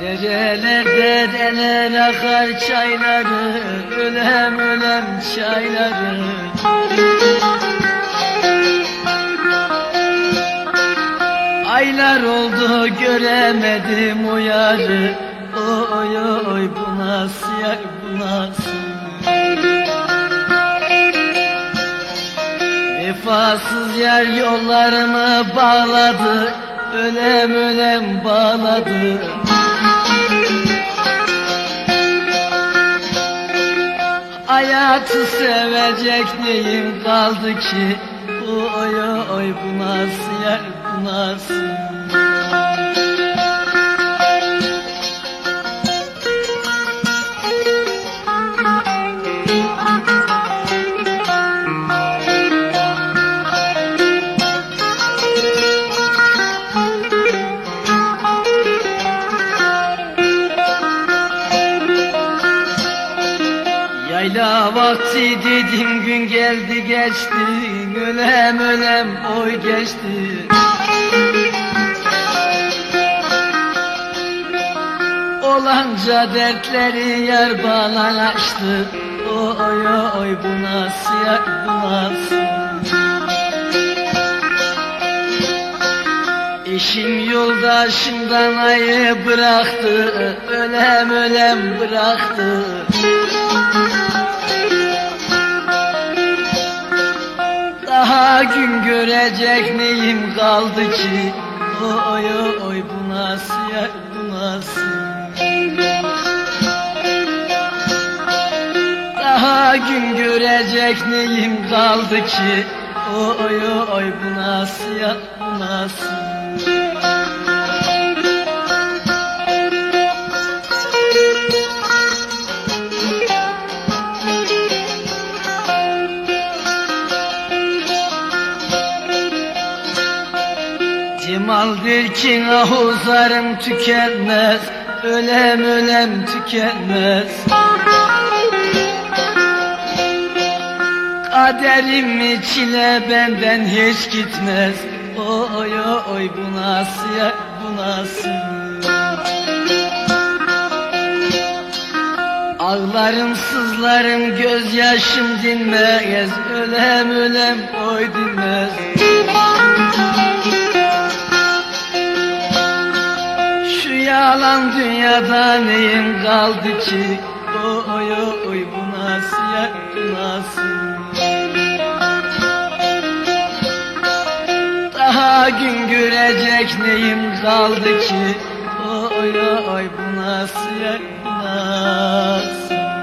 Derelerde deler akar çayları Ölem ölem çayları. Aylar oldu göremedim o yarı Oy oy bu nasıl yer bu nasıl Vefasız yer yollarımı bağladı Ölem ölem bağladı Hayatı sevecek neyim kaldı ki? Oy oy bu nasıl yer bu nasıl Yayla vakti dedim gün geldi geçti. Ölem ölem oy geçti. Olanca dertleri yar bana açtı. Oy oy bu nasıl ya bu nasıl? Eşim yoldaşımdan ayı bıraktı. Ölem ölem bıraktı Daha gün görecek neyim kaldı ki? Oy oy oy bu nasıl ya bu nasıl? Daha gün görecek neyim kaldı ki? Oy oy oy bu nasıl ya bu nasıl Cemaldir ki ahuzarım tükenmez Ölem ölem tükenmez. Kaderim çile benden hiç gitmez. Oy oy bu nasıl ya bu nasıl? Ağlarım sızlarım gözyaşım dinmez. Ölem ölem oy dinmez yalan dünyada neyim kaldı ki? Oy oy oy bu nasıl ya bu nasıl Daha gün görecek neyim kaldı ki? Oy oy oy bu nasıl ya bu nasıl